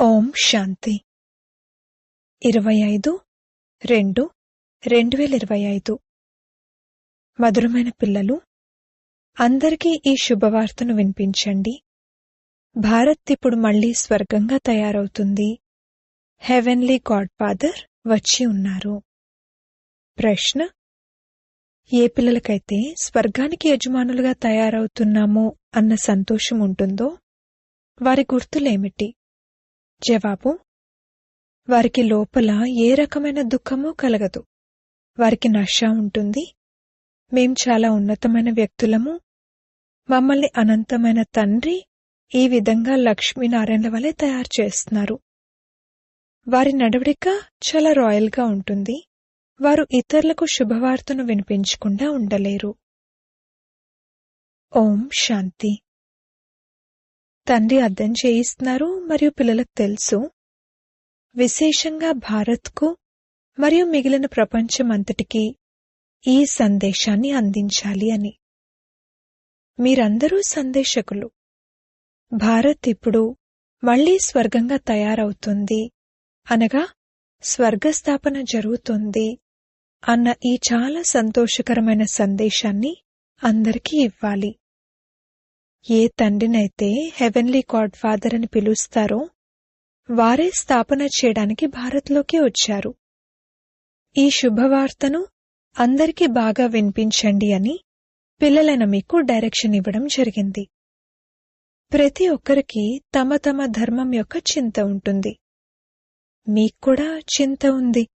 ఓం శాంతి. ఇరవై ఐదు రెండు రెండు వేల ఇరవై ఐదు. మధురమైన పిల్లలు అందరికీ ఈ శుభవార్తను వినిపించండి. భారత్ ఇప్పుడు మళ్ళీ స్వర్గంగా తయారవుతుంది. హెవెన్లీ గాడ్ ఫాదర్ వచ్చి ఉన్నారు. ప్రశ్న ఏ పిల్లలకైతే స్వర్గానికి యజమానులుగా తయారవుతున్నామో అన్న సంతోషం ఉంటుందో వారి గుర్తులేమిటి? జవాబు వారికి లోపల ఏ రకమైన దుఃఖమూ కలగదు. వారికి నష ఉంటుంది. మేం చాలా ఉన్నతమైన వ్యక్తులము. మమ్మల్ని అనంతమైన తండ్రి ఈ విధంగా లక్ష్మీనారాయణల వలె తయారు చేస్తున్నారు. వారి నడవడిక చాలా రాయల్గా ఉంటుంది. వారు ఇతరులకు శుభవార్తను వినిపించకుండా ఉండలేరు. ఓం శాంతి. తండ్రి అర్థం చేయిస్తున్నారు మరియు పిల్లలకు తెలుసు. విశేషంగా భారత్కు మరియు మిగిలిన ప్రపంచం అంతటికీ ఈ సందేశాన్ని అందించాలి అని. మీరందరూ సందేశకులు. భారత్ ఇప్పుడు మళ్ళీ స్వర్గంగా తయారవుతుంది. అనగా స్వర్గస్థాపన జరుగుతుంది అన్న ఈ చాలా సంతోషకరమైన సందేశాన్ని అందరికీ ఇవ్వాలి. ఏ తండ్రినైతే హెవెన్లీ గాడ్ ఫాదర్ అని పిలుస్తారో వారే స్థాపన చేయడానికి భారత్లోకి వచ్చారు. ఈ శుభవార్తను అందరికీ బాగా వినిపించండి అని పిల్లలైన మీకు డైరెక్షన్ ఇవ్వడం జరిగింది. ప్రతి ఒక్కరికి తమ తమ ధర్మం యొక్క చింత ఉంటుంది. మీకు కూడా చింత ఉంది.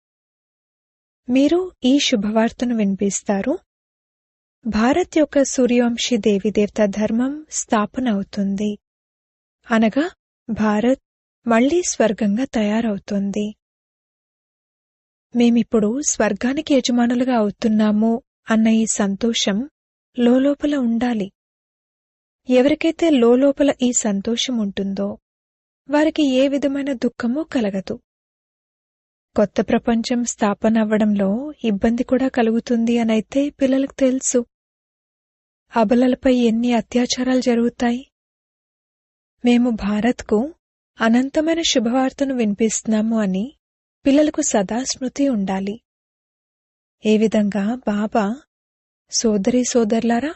మీరు ఈ శుభవార్తను వినిపిస్తారు. భారత్ యొక్క సూర్యవంశీ దేవీదేవత ధర్మం స్థాపన అవుతుంది. అనగా భారత్ మళ్ళీ స్వర్గంగా తయారవుతుంది. మేమిప్పుడు స్వర్గానికి యజమానులుగా అవుతున్నాము అన్న ఈ సంతోషం లోలోపల ఉండాలి. ఎవరికైతే లోలోపల ఈ సంతోషం ఉంటుందో వారికి ఏ విధమైన దుఃఖమూ కలగదు. కొత్త ప్రపంచం స్థాపన అవ్వడంలో ఇబ్బంది కూడా కలుగుతుంది అనైతే పిల్లలకు తెలుసు. అబలలపై ఎన్ని అత్యాచారాలు జరుగుతాయి? మేము భారత్కు అనంతమైన శుభవార్తను వినిపిస్తున్నాము అని పిల్లలకు సదా స్మృతి ఉండాలి. ఏ విధంగా బాబా సోదరి సోదరులారా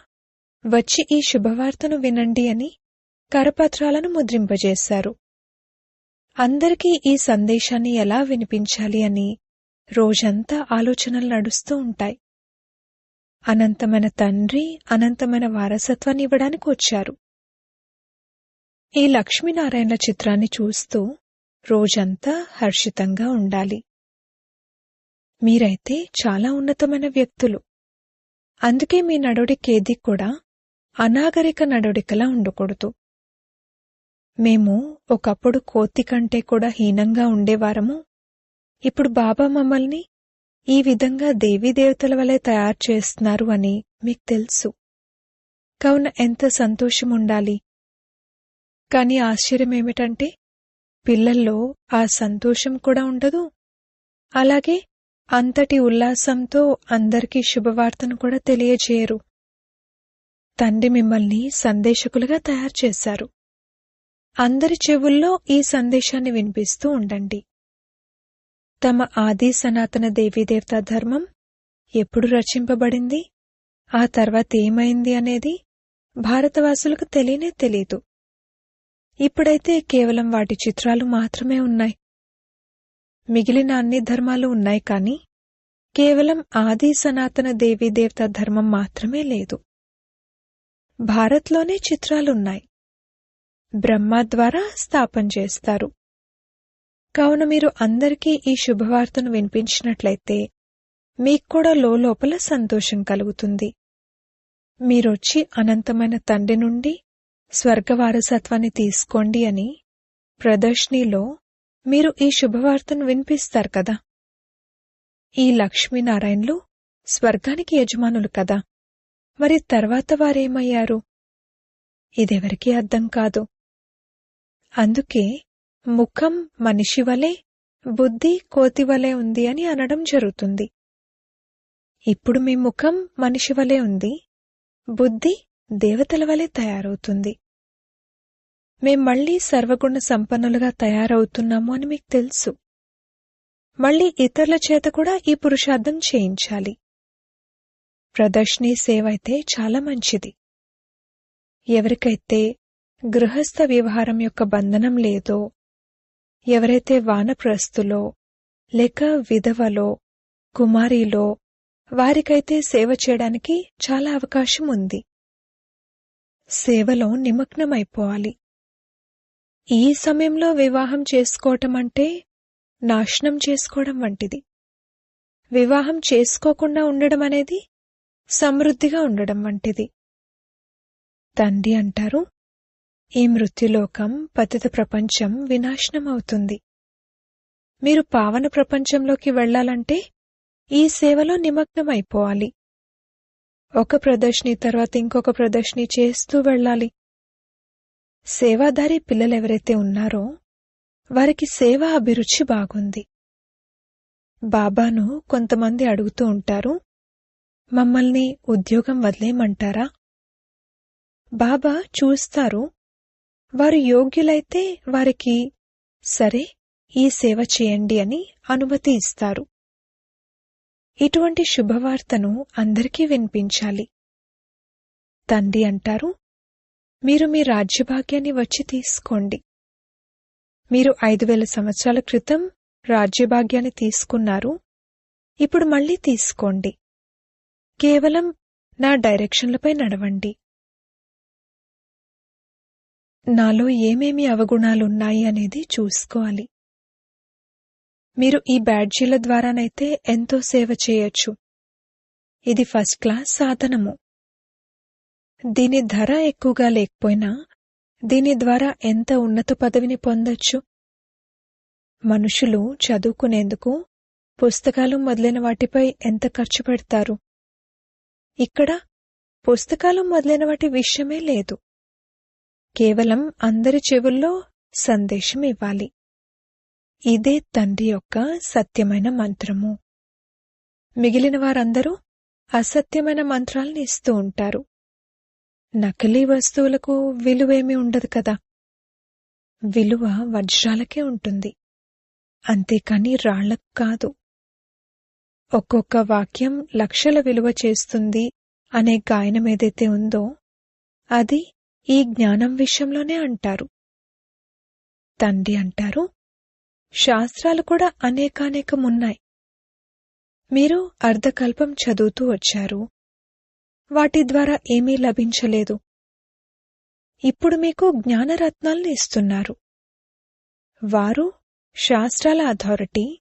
వచ్చి ఈ శుభవార్తను వినండి అని కరపత్రాలను ముద్రింపజేశారు. అందరికీ ఈ సందేశాన్ని ఎలా వినిపించాలి అని రోజంతా ఆలోచనలు నడుస్తూ ఉంటాయి. అనంతమైన తండ్రి అనంతమైన వారసత్వాన్ని ఇవ్వడానికి వచ్చారు. ఈ లక్ష్మీనారాయణ చిత్రాన్ని చూస్తూ రోజంతా హర్షితంగా ఉండాలి. మీరైతే చాలా ఉన్నతమైన వ్యక్తులు. అందుకే మీ నడవడికేది కూడా అనాగరిక నడవడికలా ఉండకూడదు. మేము ఒకప్పుడు కోతి కంటే కూడా హీనంగా ఉండేవారము. ఇప్పుడు బాబా మమ్మల్ని ఈ విధంగా దేవీదేవతల వలె తయారు చేస్తున్నారు అని మీకు తెలుసు. కావున ఎంత సంతోషం ఉండాలి కాని ఆశ్చర్యం ఏమిటంటే పిల్లల్లో ఆ సంతోషం కూడా ఉండదు. అలాగే అంతటి ఉల్లాసంతో అందరికీ శుభవార్తను కూడా తెలియజేయరు. తండ్రి మిమ్మల్ని సందేశకులుగా తయారు చేశారు. అందరి చెవుల్లో ఈ సందేశాన్ని వినిపిస్తూ ఉండండి. తమ ఆది సనాతన దేవీదేవతా ధర్మం ఎప్పుడు రచింపబడింది? ఆ తర్వాత ఏమైంది అనేది భారతవాసులకు తెలియనే తెలీదు. ఇప్పుడైతే కేవలం వాటి చిత్రాలు మాత్రమే ఉన్నాయి. మిగిలిన అన్ని ధర్మాలు ఉన్నాయి కాని కేవలం ఆది సనాతన దేవీదేవతా ధర్మం మాత్రమే లేదు. భారత్లోనే చిత్రాలున్నాయి. బ్రహ్మ ద్వారా స్థాపన చేస్తారు. కావున మీరు అందరికీ ఈ శుభవార్తను వినిపించినట్లయితే మీకు కూడా లోపల సంతోషం కలుగుతుంది. మీరొచ్చి అనంతమైన తండ్రి నుండి స్వర్గవారసత్వాన్ని తీసుకోండి అని ప్రదర్శనీలో మీరు ఈ శుభవార్తను వినిపిస్తారు కదా? ఈ లక్ష్మీనారాయణలు స్వర్గానికి యజమానులు కదా? మరి తర్వాత వారేమయ్యారు? ఇదెవరికీ అర్థం కాదు. అందుకే ముఖం మనిషి వలె బుద్ధి కోతి వలె ఉంది అని అనడం జరుగుతుంది. ఇప్పుడు మీ ముఖం మనిషి వలె ఉంది బుద్ధి దేవతల వలె తయారవుతుంది. మేం మళ్ళీ సర్వగుణ సంపన్నులుగా తయారవుతున్నాము అని మీకు తెలుసు. మళ్ళీ ఇతరుల చేత కూడా ఈ పురుషార్థం చేయించాలి. ప్రదర్శనీ సేవ అయితే చాలా మంచిది. ఎవరికైతే గృహస్థ వ్యవహారం యొక్క బంధనం లేదో ఎవరైతే వానప్రస్తులో లేక విధవలో కుమారిలో వారికైతే సేవ చేయడానికి చాలా అవకాశం ఉంది. సేవలో నిమగ్నమైపోవాలి. ఈ సమయంలో వివాహం చేసుకోవటం అంటే నాశనం చేసుకోవడం వంటిది. వివాహం చేసుకోకుండా ఉండడం అనేది సమృద్ధిగా ఉండడం వంటిది. తండ్రి అంటారు ఈ మృత్యులోకం పతిత ప్రపంచం వినాశనం అవుతుంది మీరు పావన ప్రపంచంలోకి వెళ్ళాలంటే ఈ సేవలో నిమగ్నమైపోవాలి. ఒక ప్రదర్శని తర్వాత ఇంకొక ప్రదర్శని చేస్తూ వెళ్ళాలి. సేవాదారి పిల్లలెవరైతే ఉన్నారో వారికి సేవ అభిరుచి బాగుంది. బాబాను కొంతమంది అడుగుతూ ఉంటారు మమ్మల్ని ఉద్యోగం వదిలేయమంటారా? బాబా చూస్తారు వారు యోగ్యులైతే వారికి సరే ఈ సేవ చేయండి అని అనుమతి ఇస్తారు. ఇటువంటి శుభవార్తను అందరికీ వినిపించాలి. తండ్రి అంటారు మీరు మీ రాజ్యభాగ్యాన్ని వచ్చి తీసుకోండి. మీరు ఐదు వేల సంవత్సరాల క్రితం రాజ్యభాగ్యాన్ని తీసుకున్నారు ఇప్పుడు మళ్ళీ తీసుకోండి. కేవలం నా డైరెక్షన్లపై నడవండి. నాలో ఏమేమి అవగుణాలున్నాయి అనేది చూసుకోవాలి. మీరు ఈ బ్యాడ్జీల ద్వారానైతే ఎంతో సేవ చేయొచ్చు. ఇది ఫస్ట్ క్లాస్ సాధనము. దీని ధర ఎక్కువగా లేకపోయినా దీని ద్వారా ఎంత ఉన్నత పదవిని పొందొచ్చు? మనుషులు చదువుకునేందుకు పుస్తకాలు మొదలైన వాటిపై ఎంత ఖర్చు పెడతారు? ఇక్కడ పుస్తకాలు మొదలైన వాటి విషయమే లేదు. కేవలం అందరి చెవుల్లో సందేశం ఇవ్వాలి. ఇదే తండ్రి యొక్క సత్యమైన మంత్రము. మిగిలిన వారందరూ అసత్యమైన మంత్రాలను ఇస్తూ ఉంటారు. నకిలీ వస్తువులకు విలువేమీ ఉండదు కదా? విలువ వజ్రాలకే ఉంటుంది. అంతేకాని రాళ్ళకు కాదు. ఒక్కొక్క వాక్యం లక్షల విలువ చేస్తుంది అనే గాయనం ఏదైతే ఉందో అది ఈ జ్ఞానం విషయంలోనే అంటారు. తండ్రి అంటారు శాస్త్రాలు కూడా అనేకానేకమున్నాయి. మీరు అర్ధకల్పం చదువుతూ వచ్చారు. వాటి ద్వారా ఏమీ లభించలేదు. ఇప్పుడు మీకు జ్ఞానరత్నాలను ఇస్తున్నారు. వారు శాస్త్రాల అథారిటీ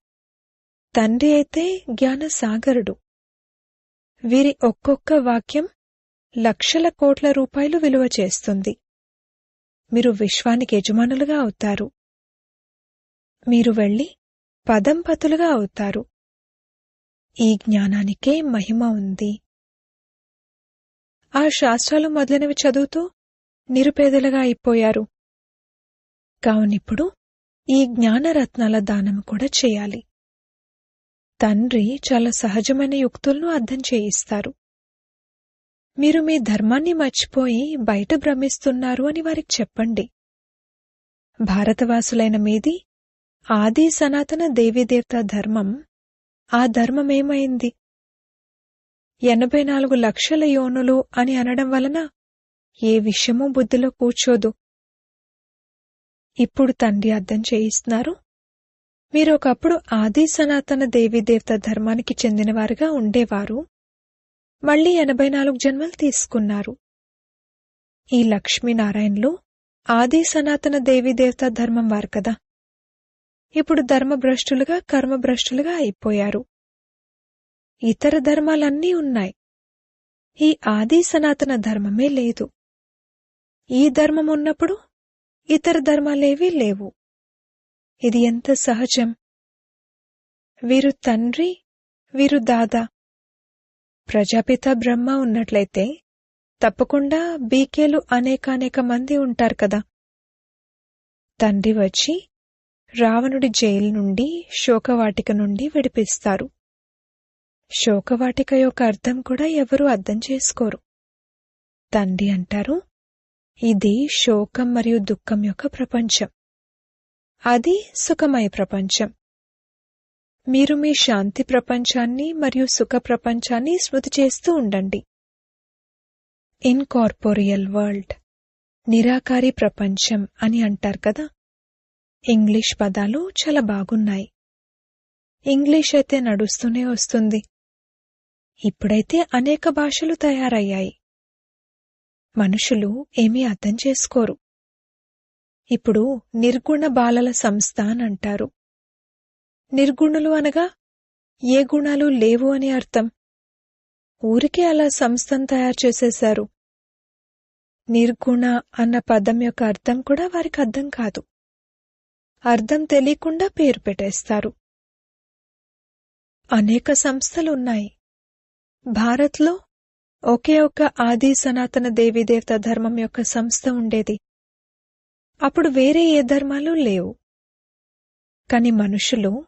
తండ్రి అయితే జ్ఞానసాగరుడు. వీరి ఒక్కొక్క వాక్యం లక్షల కోట్ల రూపాయలు విలువ చేస్తుంది. మీరు విశ్వానికి యజమానులుగా అవుతారు. మీరు వెళ్ళి పదంపతులుగా అవుతారు. ఈ జ్ఞానానికే మహిమ ఉంది. ఆ శాస్త్రాలు మొదలైనవి చదువుతూ నిరుపేదలుగా అయిపోయారు. కావునిప్పుడు ఈ జ్ఞానరత్నాల దానం కూడా చేయాలి. తండ్రి చాలా సహజమైన యుక్తులను అర్థం చేయిస్తారు. మీరు మీ ధర్మాన్ని మర్చిపోయి బయట భ్రమిస్తున్నారు అని వారికి చెప్పండి. భారతవాసులైన మీది ఆది సనాతన దేవీదేవత ధర్మం ఆ ధర్మమేమైంది? ఎనభై నాలుగు లక్షల యోనులు అని అనడం వలన ఏ విషయమూ బుద్ధిలో కూర్చోదు. ఇప్పుడు తండ్రి అర్థం చేయిస్తున్నారు. మీరు ఒకప్పుడు ఆది సనాతన దేవీదేవత ధర్మానికి చెందినవారుగా ఉండేవారు. మళ్ళీ ఎనభై నాలుగు జన్మలు తీసుకున్నారు. ఈ లక్ష్మీనారాయణలు ఆది సనాతన దేవీదేవత ధర్మం వారు కదా. ఇప్పుడు ధర్మభ్రష్టులుగా కర్మభ్రష్టులుగా అయిపోయారు. ఇతర ధర్మాలన్నీ ఉన్నాయి. ఈ ఆది సనాతన ధర్మమే లేదు. ఈ ధర్మం ఉన్నప్పుడు ఇతర ధర్మాలేవీ లేవు. ఇది ఎంత సహజం. వీరు తండ్రి వీరు దాదా ప్రజాపిత బ్రహ్మ ఉన్నట్లయితే తప్పకుండా బీకేలు అనేకానేక మంది ఉంటారు కదా. తండ్రి వచ్చి రావణుడి జైలు నుండి శోకవాటిక నుండి విడిపిస్తారు. శోకవాటిక యొక్క అర్థం కూడా ఎవరూ అర్థం చేసుకోరు. తండ్రి అంటారు ఇది శోకం మరియు దుఃఖం యొక్క ప్రపంచం. అది సుఖమయ ప్రపంచం. మీరు మీ శాంతి ప్రపంచాన్ని మరియు సుఖ ప్రపంచాన్ని స్మృతి చేస్తూ ఉండండి. ఇన్కార్పోరియల్ వరల్డ్ నిరాకారి ప్రపంచం అని అంటారు కదా? ఇంగ్లీష్ పదాలు చాలా బాగున్నాయి. ఇంగ్లీష్ అయితే నడుస్తూనే వస్తుంది. ఇప్పుడైతే అనేక భాషలు తయారయ్యాయి. మనుషులు ఏమీ అర్థం చేసుకోరు. ఇప్పుడు నిర్గుణ బాలల సంస్థ అని అంటారు. నిర్గుణులు అనగా? ఏ గుణాలు లేవు అని అర్థం. ఊరికే అలా సంస్థను తయారు చేసేశారు. నిర్గుణ అన్న పదం యొక్క అర్థం కూడా వారికి అర్థం కాదు. అర్థం తెలియకుండా పేరు పెట్టేస్తారు. అనేక సంస్థలున్నాయి. భారత్లో ఒకే ఒక్క ఆది సనాతన దేవీదేవత ధర్మం యొక్క సంస్థ ఉండేది. అప్పుడు వేరే ఏ ధర్మాలు లేవు. కాని మనుషులు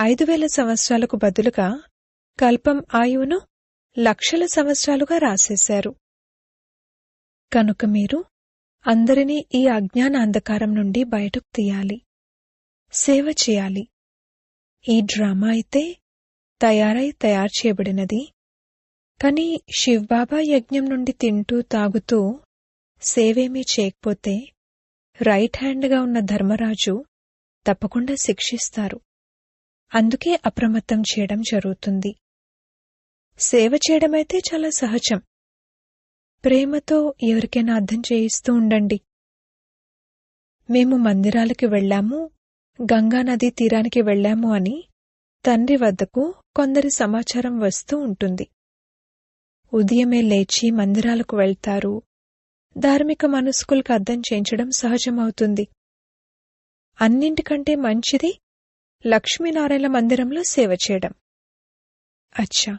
ఐదు వేల సంవత్సరాలకు బదులుగా కల్పం ఆయువును లక్షల సంవత్సరాలుగా రాసేశారు. కనుక మీరు అందరినీ ఈ అజ్ఞాన అంధకారం నుండి బయటకు తీయాలి. సేవ చేయాలి. ఈ డ్రామా అయితే తయారై తయారు చేయబడినది. కాని శివ్బాబా యజ్ఞం నుండి తింటూ తాగుతూ సేవేమీ చేయకపోతే రైట్ హ్యాండ్గా ఉన్న ధర్మరాజు తప్పకుండా శిక్షిస్తారు. అందుకే అప్రమత్తం చేయడం జరుగుతుంది. సేవ చేయడమైతే చాలా సహజం. ప్రేమతో ఎవరికైనా అర్థం చేయిస్తూ ఉండండి. మేము మందిరాలకి వెళ్ళాము గంగానదీ తీరానికి వెళ్ళాము అని తండ్రి వద్దకు కొందరి సమాచారం వస్తూ ఉంటుంది. ఉదయమే లేచి మందిరాలకు వెళ్తారు. ధార్మిక మనస్కులకు అర్థం చేయించడం సహజమవుతుంది. అన్నింటికంటే మంచిది లక్ష్మీనారాయణ మందిరంలో సేవ చేయడం. అచ్చా!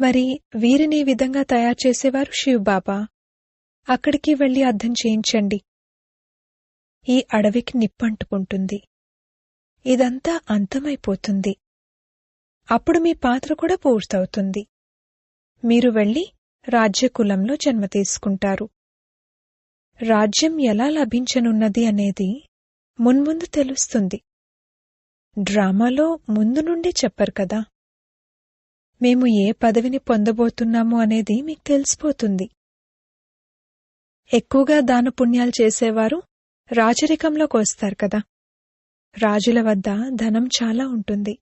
మరి వీరిని విధంగా తయారు చేసేవారు శివబాబా? అక్కడికి వెళ్ళి అర్థం చేయించండి. ఈ అడవికి నిప్పంటుకుంటుంది. ఇదంతా అంతమైపోతుంది. అప్పుడు మీ పాత్ర కూడా పూర్తవుతుంది. మీరు వెళ్ళి రాజ్యకులంలో జన్మ తీసుకుంటారు. రాజ్యం ఎలా లభించనున్నది అనేది మున్ముందు తెలుస్తుంది. డ్రామాలో ముందు నుండి చెప్పరు కదా. మేము ఏ పదవిని పొందబోతున్నాము అనేది మీకు తెలిసిపోతుంది. ఎక్కువగా దాన పుణ్యాలు చేసేవారు రాజరికంలోకి వస్తారు కదా. రాజుల వద్ద ధనం చాలా ఉంటుంది.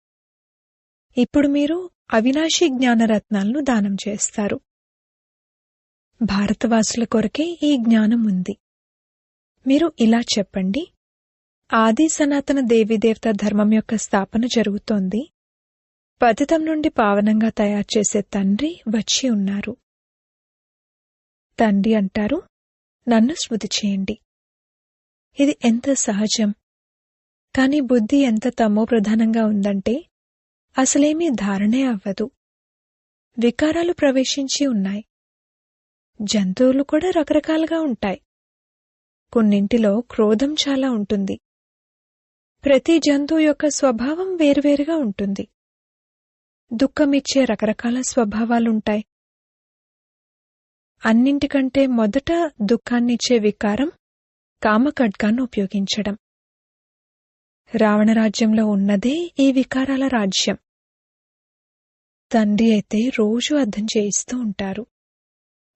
ఇప్పుడు మీరు అవినాశి జ్ఞానరత్నాలను దానం చేస్తారు. భారతవాసుల కొరకే ఈ జ్ఞానం ఉంది. మీరు ఇలా చెప్పండి. ఆది సనాతన దేవీదేవత ధర్మం యొక్క స్థాపన జరుగుతోంది. పతితం నుండి పావనంగా తయారు చేసే తండ్రి వచ్చి ఉన్నారు. తండ్రి అంటారు నన్ను స్మృతి చేయండి. ఇది ఎంత సహజం. కాని బుద్ధి ఎంత తమో ప్రధానంగా ఉందంటే అసలేమీ ధారణే అవ్వదు. వికారాలు ప్రవేశించి ఉన్నాయి. జంతువులు కూడా రకరకాలుగా ఉంటాయి. కొన్నింటిలో క్రోధం చాలా ఉంటుంది. ప్రతి జంతువు యొక్క స్వభావం వేరువేరుగా ఉంటుంది. దుఃఖమిచ్చే రకరకాల స్వభావాలుంటాయి. అన్నింటికంటే మొదట దుఃఖాన్నిచ్చే వికారం కామఖడ్గాన్ని ఉపయోగించడం. రావణరాజ్యంలో ఉన్నదే ఈ వికారాల రాజ్యం. తండ్రి అయితే రోజు అర్థం చేయిస్తూ ఉంటారు.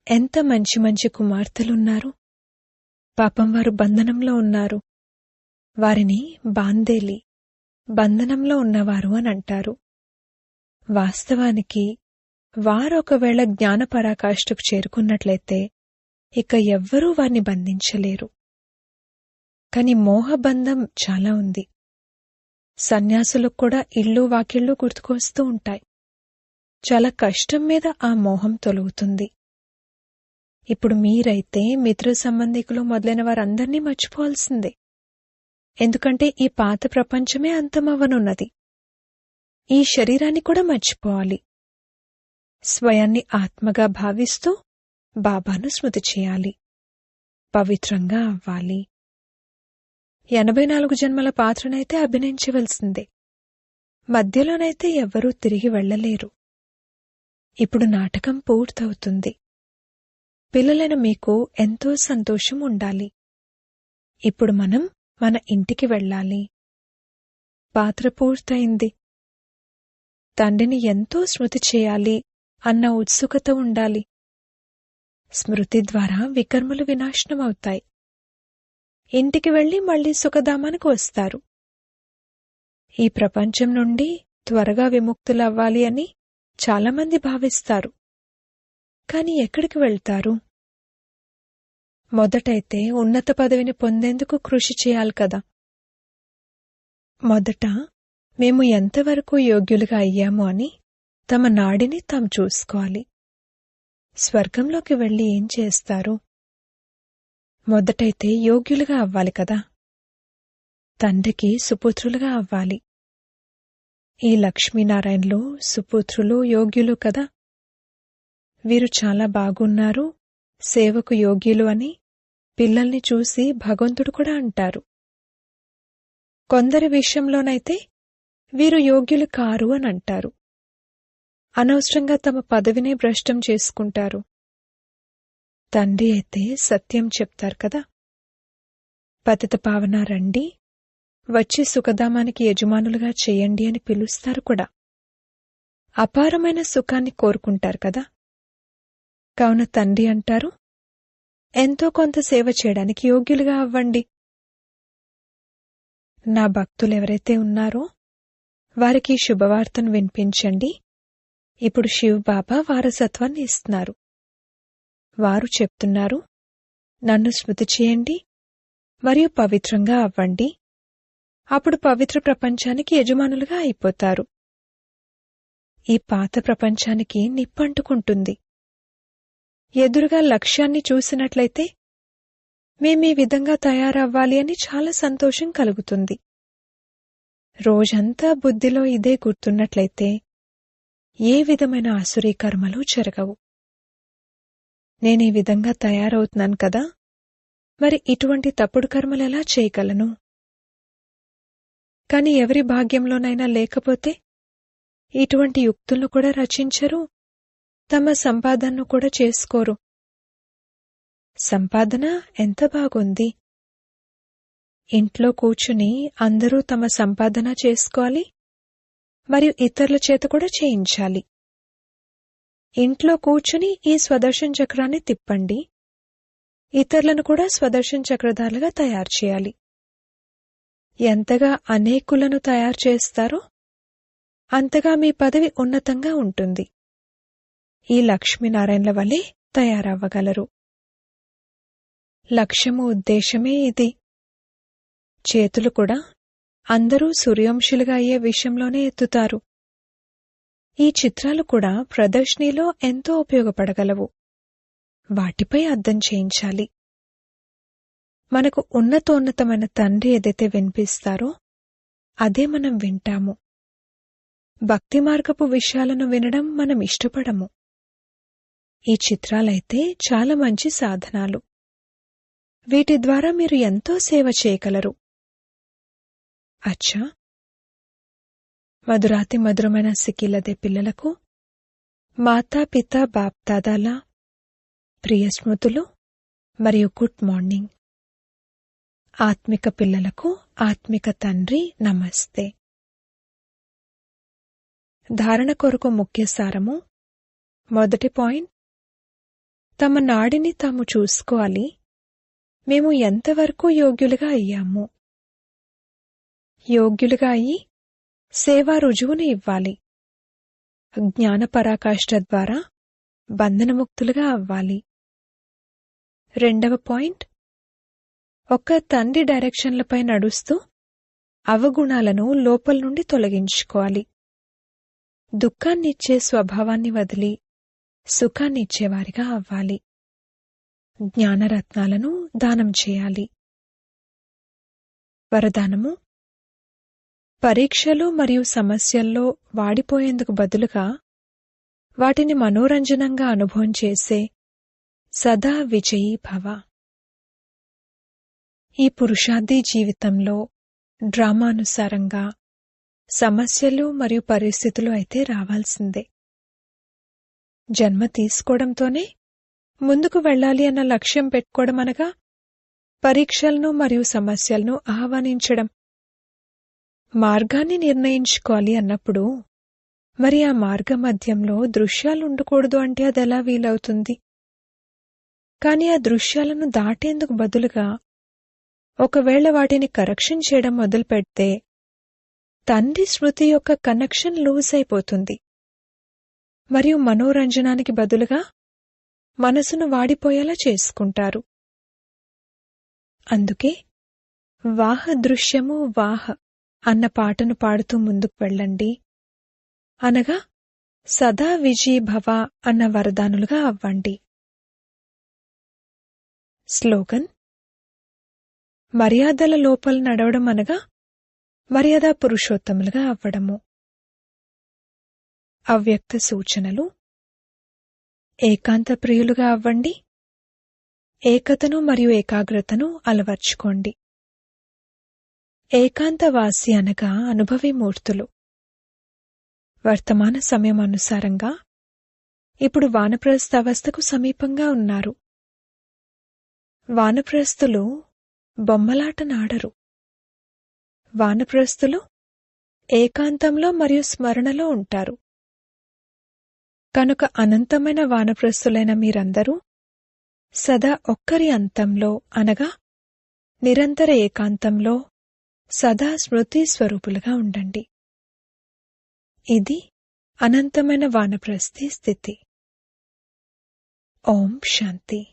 ఎంత మంచి మంచి కుమార్తెలున్నారు. పాపం వారు బంధనంలో ఉన్నారు. వారిని బాందేలి బంధనంలో ఉన్నవారు అని అంటారు. వాస్తవానికి వారొకవేళ జ్ఞానపరాకాష్ఠకు చేరుకున్నట్లయితే ఇక ఎవ్వరూ వారిని బంధించలేరు. కాని మోహబంధం చాలా ఉంది. సన్యాసులకు కూడా ఇళ్ళు వాకిళ్ళు గుర్తుకొస్తూ ఉంటాయి. చాలా కష్టం మీద ఆ మోహం తొలుగుతుంది. ఇప్పుడు మీరైతే మిత్ర సంబంధికులు మొదలైన వారందరినీ మర్చిపోవాల్సిందే. ఎందుకంటే ఈ పాత ప్రపంచమే అంతమవ్వనున్నది. ఈ శరీరాన్ని కూడా మర్చిపోవాలి. స్వయాన్ని ఆత్మగా భావిస్తూ బాబాను స్మృతి చేయాలి. పవిత్రంగా అవ్వాలి. ఎనభై నాలుగు జన్మల పాత్రనైతే అభినయించవలసిందే మధ్యలోనైతే ఎవ్వరూ తిరిగి వెళ్ళలేరు ఇప్పుడు నాటకం పూర్తవుతుంది. పిల్లలైన మీకు ఎంతో సంతోషం ఉండాలి. ఇప్పుడు మనం మన ఇంటికి వెళ్ళాలి. పాత్ర పూర్తయింది. తండ్రిని ఎంతో స్మృతి చేయాలి అన్న ఉత్సుకత ఉండాలి. స్మృతి ద్వారా వికర్మలు వినాశనమవుతాయి. ఇంటికి వెళ్ళి మళ్ళీ సుఖధామానికి వస్తారు. ఈ ప్రపంచం నుండి త్వరగా విముక్తులవ్వాలి అని చాలామంది భావిస్తారు. కాని ఎక్కడికి వెళ్తారు? మొదటైతే ఉన్నత పదవిని పొందేందుకు కృషి చేయాలి కదా. మొదట మేము ఎంతవరకు యోగ్యులుగా అయ్యాము అని తమ నాడిని తాము చూసుకోవాలి. స్వర్గంలోకి వెళ్ళి ఏం చేస్తారు? మొదటైతే యోగ్యులుగా అవ్వాలి కదా. తండ్రికి సుపుత్రులుగా అవ్వాలి. ఈ లక్ష్మీనారాయణలు సుపుత్రులు యోగ్యులు కదా. వీరు చాలా బాగున్నారు సేవకు యోగ్యులు అని పిల్లల్ని చూసి భగవంతుడు కూడా అంటారు. కొందరి విషయంలోనైతే వీరు యోగ్యులు కారు అని అంటారు. అనవసరంగా తమ పదవినే భ్రష్టం చేసుకుంటారు. తండ్రి అయితే సత్యం చెప్తారు కదా. పతిత పావన రండి వచ్చి సుఖధామానికి యజమానులుగా చేయండి అని పిలుస్తారు కూడా. అపారమైన సుఖాన్ని కోరుకుంటారు కదా. కావున తండ్రి అంటారు ఎంతో కొంత సేవ చేయడానికి యోగ్యులుగా అవ్వండి. నా భక్తులు ఎవరైతే ఉన్నారో వారికి శుభవార్తను వినిపించండి. ఇప్పుడు శివ్ బాబా వారసత్వాన్ని ఇస్తున్నారు. వారు చెప్తున్నారు నన్ను స్మృతి చేయండి మరియు పవిత్రంగా అవ్వండి. అప్పుడు పవిత్ర ప్రపంచానికి యజమానులుగా అయిపోతారు. ఈ పాత ప్రపంచానికి నిప్పంటుకుంటుంది. ఎదురుగా లక్ష్యాన్ని చూసినట్లయితే మేమీ విధంగా తయారవ్వాలి అని చాలా సంతోషం కలుగుతుంది. రోజంతా బుద్ధిలో ఇదే గుర్తున్నట్లయితే ఏ విధమైన ఆసురీ కర్మలు జరగవు. నేనీ విధంగా తయారవుతున్నాను కదా? మరి ఇటువంటి తప్పుడు కర్మలు ఎలా చేయగలను? కాని ఎవరి భాగ్యంలోనైనా లేకపోతే ఇటువంటి యుక్తులను కూడా రచించరు తమ సంపాదనను కూడా చేసుకోరు. సంపాదన ఎంత బాగుంది. ఇంట్లో కూర్చుని అందరూ తమ సంపాదన చేసుకోవాలి. మరియు ఇతరుల చేత కూడా చేయించాలి. ఇంట్లో కూర్చుని ఈ స్వదర్శన చక్రాన్ని తిప్పండి. ఇతరులను కూడా స్వదర్శన చక్రధారులుగా తయారు చేయాలి. ఎంతగా అనేకులను తయారు చేస్తారో అంతగా మీ పదవి ఉన్నతంగా ఉంటుంది. ఈ లక్ష్మీనారాయణల వలె తయారవ్వగలరు. లక్ష్యము ఉద్దేశమే ఇది. చేతులు కూడా అందరూ సూర్యవంశులుగా అయ్యే విషయంలోనే ఎత్తుతారు. ఈ చిత్రాలు కూడా ప్రదర్శనలో ఎంతో ఉపయోగపడగలవు. వాటిపై అర్థం చేయించాలి. మనకు ఉన్నతోన్నతమైన తండ్రి ఏదైతే వినిపిస్తారో అదే మనం వింటాము. భక్తి మార్గపు విషయాలను వినడం మనం ఇష్టపడము. ఈ చిత్రాలైతే చాలా మంచి సాధనాలు. వీటి ద్వారా మీరు ఎంతో సేవ చేయగలరు. అచ్చా! మధురాతి మధురమైన సిక్కిలదే పిల్లలకు మాతాపిత బాప్దాదాల ప్రియ స్మృతులు మరియు గుడ్ మార్నింగ్. ఆత్మిక పిల్లలకు ఆత్మిక తండ్రి నమస్తే. ధారణ కొరకు ముఖ్య సారము మొదటి పాయింట్ తమ నాడిని తాము చూసుకోవాలి. మేము ఎంతవరకు యోగ్యులుగా అయ్యాము? యోగ్యులుగా అయి సేవా రుజువును ఇవ్వాలి. జ్ఞానపరాకాష్ఠ ద్వారా బంధనముక్తులుగా అవ్వాలి. రెండవ పాయింట్. ఒక్క తండ్రి డైరెక్షన్లపై నడుస్తూ అవగుణాలను లోపల నుండి తొలగించుకోవాలి. దుఃఖాన్నిచ్చే స్వభావాన్ని వదిలి సుఖాన్నిచ్చేవారిగా అవ్వాలి. జ్ఞానరత్నాలను దానం చేయాలి. వరదానము పరీక్షలు మరియు సమస్యల్లో వాడిపోయేందుకు బదులుగా వాటిని మనోరంజనంగా అనుభవం చేసే సదా విజయీ భవ. ఈ పురుషార్థి జీవితంలో డ్రామానుసారంగా సమస్యలు మరియు పరిస్థితులు అయితే రావాల్సిందే. జన్మ తీసుకోవడంతోనే ముందుకు వెళ్ళాలి అన్న లక్ష్యం పెట్టుకోవడం అనగా పరీక్షలను మరియు సమస్యలను ఆహ్వానించడం. మార్గాన్ని నిర్ణయించుకోవాలి అన్నప్పుడు మరి ఆ మార్గ మధ్యంలో దృశ్యాలు ఉండకూడదు అంటే అది ఎలా వీలవుతుంది? కాని ఆ దృశ్యాలను దాటేందుకు బదులుగా ఒకవేళ వాటిని కరెక్షన్ చేయడం మొదలుపెడితే తండ్రి స్మృతి యొక్క కనెక్షన్ లూజ్ అయిపోతుంది. మరియు మనోరంజనానికి బదులుగా మనసును వాడిపోయేలా చేసుకుంటారు. అందుకే వాహ దృశ్యము వాహ అన్న పాటను పాడుతూ ముందుకు వెళ్ళండి. అనగా సదా విజయీ భవ అన్న వరదానులుగా అవ్వండి. స్లోగన్ మర్యాదల లోపల నడవడం అనగా మర్యాద పురుషోత్తములుగా అవ్వడము. అవ్యక్త సూచనలు. ఏకాంత ప్రియులుగా అవ్వండి. ఏకతను మరియు ఏకాగ్రతను అలవర్చుకోండి. ఏకాంతవాసి అనగా అనుభవి మూర్తులు. వర్తమాన సమయం అనుసారంగా ఇప్పుడు వానప్రస్థ అవస్థకు సమీపంగా ఉన్నారు. వానప్రస్థులు బొమ్మలాటనాడరు వానప్రస్థులు ఏకాంతంలో మరియు స్మరణలో ఉంటారు. కనుక అనంతమైన వానప్రస్థులైన మీరందరూ సదా ఒక్కరి అంతంలో అనగా నిరంతర ఏకాంతంలో సదా స్మృతి స్వరూపులుగా ఉండండి. ఇది అనంతమైన వానప్రస్థి స్థితి. ఓం శాంతి.